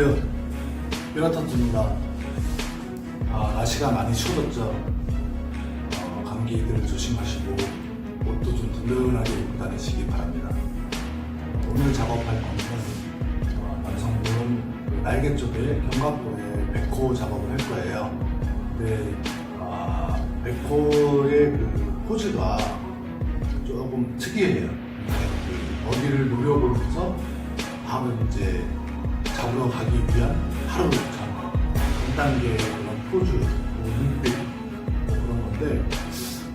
안녕하세요. 요나타트입니다. 아, 날씨가 많이 추워졌죠. 어, 감기들을 조심하시고 옷도 좀 든든하게 입고 다니시기 바랍니다. 오늘 작업할 건는 어, 남성분 그 날개 쪽에 견갑골에 백호 작업을 할 거예요. 근데 아, 백호의 그 포즈가 조금 특이해요. 그 어디를 노려보면서 밤을 이제 잡으러 가기 위한 하루 전 1단계 그런 포즈, 뭐 눈빛 뭐 그런 건데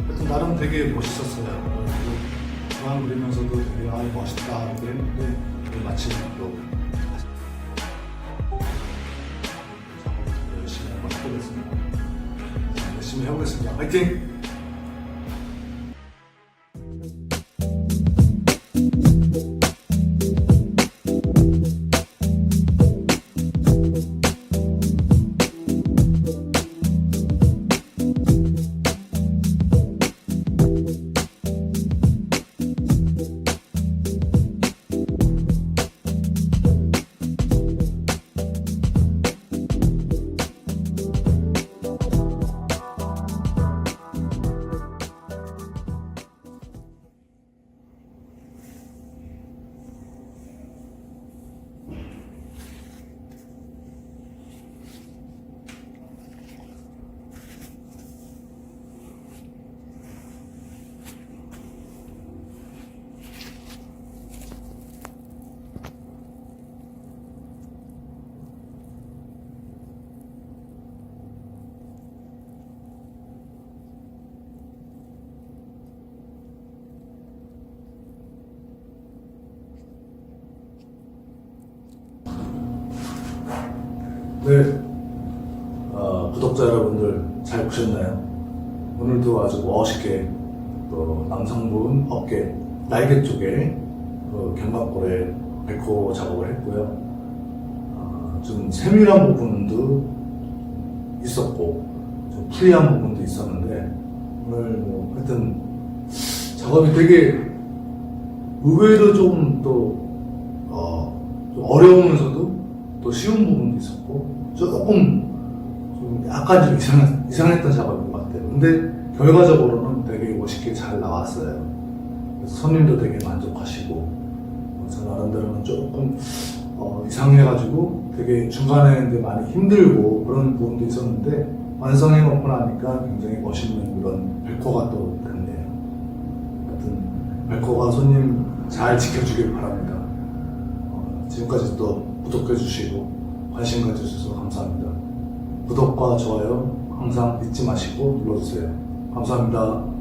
하여튼 나름 되게 멋있었어요. 그만 그리면서도 되게 아 멋있다 이렇게 했는데 또 마침 또 열심히 한번 해보겠습니다. 자, 열심히 해보겠습니다. 화이팅! 네, 어, 구독자 여러분들 잘 보셨나요? 오늘도 아주 멋있게 또 남성분 어깨 날개 쪽에 그 견갑골에 백호 작업을 했고요. 어, 좀 세밀한 부분도 있었고 좀 프리한 부분도 있었는데 오늘 뭐 하여튼 작업이 되게 의외로 좀또 어, 좀 어려우면서도 또 쉬운 부분도 있었고 조금 좀 약간 좀 이상, 이상했던 작업인 것 같아요. 근데 결과적으로는 되게 멋있게 잘 나왔어요. 손님도 되게 만족하시고 어, 저 나름대로는 조금 어, 이상해가지고 되게 중간에 이제 많이 힘들고 그런 부분도 있었는데 완성해 놓고 나니까 굉장히 멋있는 그런 백호가 또 됐네요. 하여튼 백호가 손님 잘 지켜주길 바랍니다. 어, 지금까지 또 구독해주시고 관심 가져주셔서 감사합니다. 구독과 좋아요 항상 잊지 마시고 눌러주세요. 감사합니다.